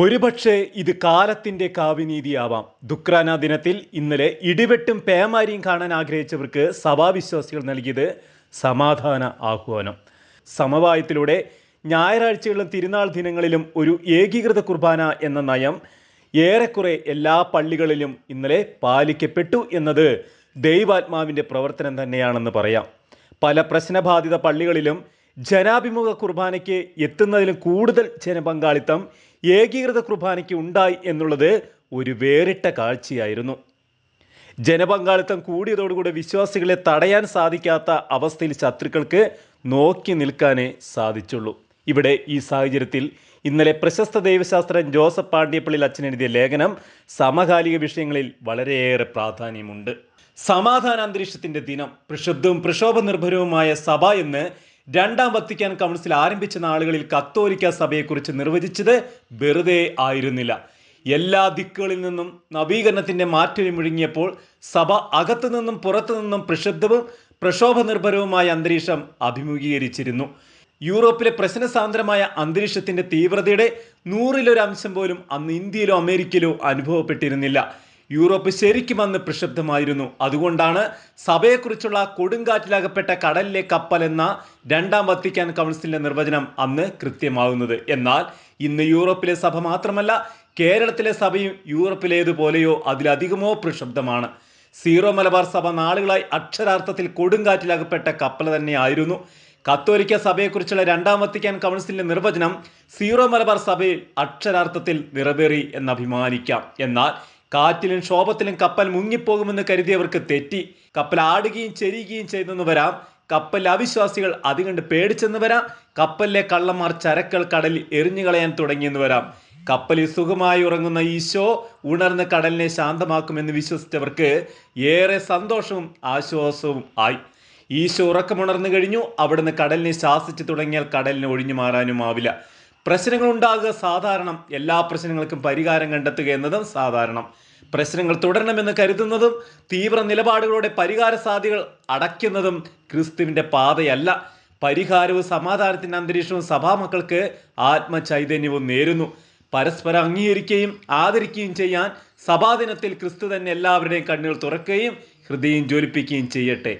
ഒരുപക്ഷെ ഇത് കാലത്തിന്റെ കാവ്യനീതിയാവാം. ദുക്രാന ദിനത്തിൽ ഇന്നലെ ഇടിവെട്ടും പേമാരിയും കാണാൻ ആഗ്രഹിച്ചവർക്ക് സഭാവിശ്വാസികൾ നൽകിയത് സമാധാന ആഹ്വാനം. സമവായത്തിലൂടെ ഞായറാഴ്ചകളിലും തിരുനാൾ ദിനങ്ങളിലും ഒരു ഏകീകൃത കുർബാന എന്ന നയം ഏറെക്കുറെ എല്ലാ പള്ളികളിലും ഇന്നലെ പാലിക്കപ്പെട്ടു എന്നത് ദൈവാത്മാവിന്റെ പ്രവർത്തനം തന്നെയാണെന്ന് പറയാം. പല പ്രശ്നബാധിത പള്ളികളിലും ജനാഭിമുഖ കുർബാനയ്ക്ക് എത്തുന്നതിലും കൂടുതൽ ജനപങ്കാളിത്തം ഏകീകൃത കുർബാനയ്ക്ക് ഉണ്ടായി എന്നുള്ളത് ഒരു വേറിട്ട കാഴ്ചയായിരുന്നു. ജനപങ്കാളിത്തം കൂടിയതോടുകൂടി വിശ്വാസികളെ തടയാൻ സാധിക്കാത്ത അവസ്ഥയിൽ ശത്രുക്കൾക്ക് നോക്കി നിൽക്കാനേ സാധിച്ചുള്ളൂ. ഇവിടെ ഈ സാഹചര്യത്തിൽ ഇന്നലെ പ്രശസ്ത ദൈവശാസ്ത്രൻ ജോസഫ് പാണ്ഡ്യപ്പള്ളി അച്ഛൻ എഴുതിയ ലേഖനം സമകാലിക വിഷയങ്ങളിൽ വളരെയേറെ പ്രാധാന്യമുണ്ട്. സമാധാന അന്തരീക്ഷത്തിന്റെ ദിനം പ്രക്ഷുബ്ധവും പ്രക്ഷോഭ നിർഭരവുമായ സഭ എന്ന് രണ്ടാം വത്തിക്കാൻ കൗൺസിൽ ആരംഭിച്ച നാളുകളിൽ കത്തോലിക്ക സഭയെക്കുറിച്ച് നിർവചിച്ചത് വെറുതെ ആയിരുന്നില്ല. എല്ലാ ദിക്കുകളിൽ നിന്നും നവീകരണത്തിന്റെ മാറ്റം മുഴുങ്ങിയപ്പോൾ സഭ അകത്തു നിന്നും പുറത്തു നിന്നും പ്രക്ഷുബ്ധവും പ്രക്ഷോഭ നിർഭരവുമായ അന്തരീക്ഷം അഭിമുഖീകരിച്ചിരുന്നു. യൂറോപ്പിലെ പ്രശ്നസാന്ദ്രമായ അന്തരീക്ഷത്തിന്റെ തീവ്രതയുടെ നൂറിലൊരംശം പോലും അന്ന് ഇന്ത്യയിലോ അമേരിക്കയിലോ അനുഭവപ്പെട്ടിരുന്നില്ല. യൂറോപ്പ് ശരിക്കും അന്ന് പ്രക്ഷുബ്ധമായിരുന്നു. അതുകൊണ്ടാണ് സഭയെക്കുറിച്ചുള്ള കൊടുങ്കാറ്റിലകപ്പെട്ട കടലിലെ കപ്പൽ എന്ന രണ്ടാം വത്തിക്കാൻ കൗൺസിലിന്റെ നിർവചനം അന്ന് കൃത്യമാകുന്നത് എന്നാൽ ഇന്ന് യൂറോപ്പിലെ സഭ മാത്രമല്ല കേരളത്തിലെ സഭയും യൂറോപ്പിലേതുപോലെയോ അതിലധികമോ പ്രക്ഷുബ്ധമാണ്. സീറോ മലബാർ സഭ നാളുകളായി അക്ഷരാർത്ഥത്തിൽ കൊടുങ്കാറ്റിലകപ്പെട്ട കപ്പൽ തന്നെയായിരുന്നു. കത്തോലിക്ക സഭയെക്കുറിച്ചുള്ള രണ്ടാം വത്തിക്കാൻ കൗൺസിലിന്റെ നിർവചനം സീറോ മലബാർ സഭയിൽ അക്ഷരാർത്ഥത്തിൽ നിറവേറി എന്ന് അഭിമാനിക്കാം എന്നാൽ കാറ്റിലും ക്ഷോഭത്തിലും കപ്പൽ മുങ്ങിപ്പോകുമെന്ന് കരുതിയവർക്ക് തെറ്റി. കപ്പൽ ആടുകയും ചെരിയുകയും ചെയ്തെന്ന് വരാം. കപ്പലിലെ അവിശ്വാസികൾ അത് കണ്ട് പേടിച്ചെന്ന് വരാം. കപ്പലിലെ കള്ളന്മാർ ചരക്കൾ കടലിൽ എറിഞ്ഞു കളയാൻ തുടങ്ങിയെന്ന് വരാം. കപ്പലിൽ സുഖമായി ഉറങ്ങുന്ന ഈശോ ഉണർന്ന് കടലിനെ ശാന്തമാക്കുമെന്ന് വിശ്വസിച്ചവർക്ക് ഏറെ സന്തോഷവും ആശ്വാസവും ആയി. ഈശോ ഉറക്കമുണർന്നു കഴിഞ്ഞു. അവിടുന്ന് കടലിനെ ശാസിച്ചു തുടങ്ങിയാൽ കടലിനെ ഒഴിഞ്ഞു മാറാനും ആവില്ല. പ്രശ്നങ്ങൾ ഉണ്ടാകുക സാധാരണം. എല്ലാ പ്രശ്നങ്ങൾക്കും പരിഹാരം കണ്ടെത്തുക എന്നതും സാധാരണം. പ്രശ്നങ്ങൾ തുടരണമെന്ന് കരുതുന്നതും തീവ്ര നിലപാടുകളുടെ പരിഹാര സാധ്യതകൾ അടയ്ക്കുന്നതും ക്രിസ്തുവിന്റെ പാതയല്ല. പരിഹാരവും സമാധാനത്തിന്റെ അന്തരീക്ഷവും സഭാമക്കൾക്ക് ആത്മചൈതന്യവും നേരുന്നു. പരസ്പരം അംഗീകരിക്കുകയും ആദരിക്കുകയും ചെയ്യാൻ സഭാദിനത്തിൽ ക്രിസ്തു തന്നെ എല്ലാവരുടെയും കണ്ണുകൾ തുറക്കുകയും ഹൃദയം ജ്വലിപ്പിക്കുകയും ചെയ്യട്ടെ.